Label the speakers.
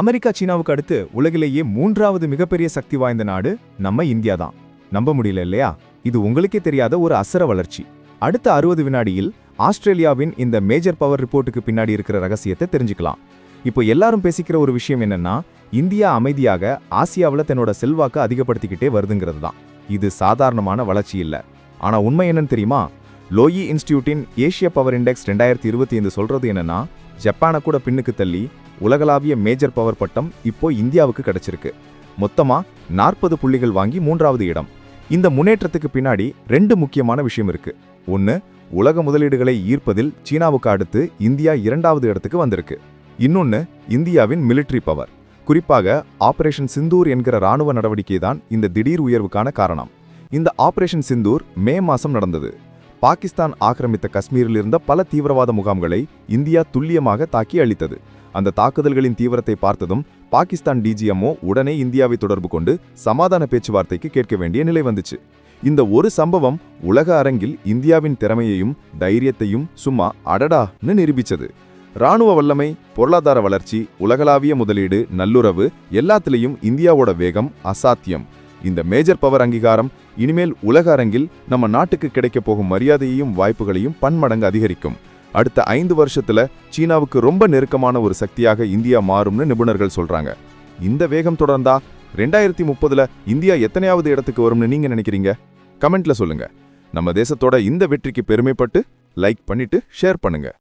Speaker 1: America சீனாவுக்கு அடுத்து உலகிலேயே மூன்றாவது மிகப்பெரிய சக்தி வாய்ந்த நாடு நம்ம இந்தியா தான். நம்ப முடியல இல்லையா? இது உங்களுக்கே தெரியாத ஒரு அசர வளர்ச்சி. அடுத்த அறுபது வினாடியில் ஆஸ்திரேலியாவின் இந்த மேஜர் பவர் ரிப்போர்ட்டுக்கு பின்னாடி இருக்கிற ரகசியத்தை தெரிஞ்சுக்கலாம். இப்போ எல்லாரும் பேசிக்கிற ஒரு விஷயம் என்னன்னா இந்தியா அமைதியாக ஆசியாவில் தன்னோட செல்வாக்கு அதிகப்படுத்திக்கிட்டே வருதுங்கிறது தான். இது சாதாரணமான வளர்ச்சி இல்ல. ஆனா உண்மை என்னன்னு தெரியுமா? லோயி இன்ஸ்டிடியூட்டின் ஏஷிய பவர் இண்டெக்ஸ் ரெண்டாயிரத்தி இருபத்தி ஐந்து சொல்றது என்னன்னா ஜப்பானை கூட பின்னுக்கு தள்ளி உலகளாவிய மேஜர் பவர் பட்டம் இப்போ இந்தியாவுக்கு கிடைச்சிருக்கு. மொத்தமா நாற்பது புள்ளிகள் வாங்கி மூன்றாவது இடம். இந்த முன்னேற்றத்துக்கு பின்னாடி ரெண்டு முக்கியமான விஷயம் இருக்கு. ஒன்னு உலக முதலீடுகளை ஈர்ப்பதில் சீனாவுக்கு அடுத்து இந்தியா இரண்டாவது இடத்துக்கு வந்திருக்கு. இன்னொன்னு இந்தியாவின் மிலிட்டரி பவர் குறிப்பாக ஆபரேஷன் சிந்தூர் என்கிற ராணுவ நடவடிக்கை தான் இந்த திடீர் உயர்வுக்கான காரணம். இந்த ஆபரேஷன் சிந்தூர் மே மாசம் நடந்தது. பாகிஸ்தான் ஆக்கிரமித்த காஷ்மீரில் இருந்த பல தீவிரவாத முகாம்களை இந்தியா துல்லியமாக தாக்கி அளித்தது அந்த தாக்குதல்களின் தீவிரத்தை பார்த்ததும் பாகிஸ்தான் டிஜிஎம்ஓ உடனே இந்தியாவை தொடர்பு கொண்டு சமாதான பேச்சுவார்த்தைக்கு கேட்க வேண்டிய நிலை வந்துச்சு. இந்த ஒரு சம்பவம் உலக அரங்கில் இந்தியாவின் திறமையையும் தைரியத்தையும் சும்மா அடடான்னு நிரூபிச்சது. ராணுவ வல்லமை பொருளாதார வளர்ச்சி உலகளாவிய முதலீடு நல்லுறவு எல்லாத்துலேயும் இந்தியாவோட வேகம் அசாத்தியம். இந்த மேஜர் பவர் அங்கீகாரம் இனிமேல் உலக அரங்கில் நம்ம நாட்டுக்கு கிடைக்கப் போகும் மரியாதையையும் வாய்ப்புகளையும் பன்மடங்கு அதிகரிக்கும். அடுத்த ஐந்து வருஷத்துல சீனாவுக்கு ரொம்ப நெருக்கமான ஒரு சக்தியாக இந்தியா மாறும்னு நிபுணர்கள் சொல்றாங்க. இந்த வேகம் தொடர்ந்தா ரெண்டாயிரத்தி முப்பதுல இந்தியா எத்தனையாவது இடத்துக்கு வரும்னு நீங்க நினைக்கிறீங்க? கமெண்ட்ல சொல்லுங்க. நம்ம தேசத்தோட இந்த வெற்றிக்கு பெருமைப்பட்டு லைக் பண்ணிட்டு ஷேர் பண்ணுங்க.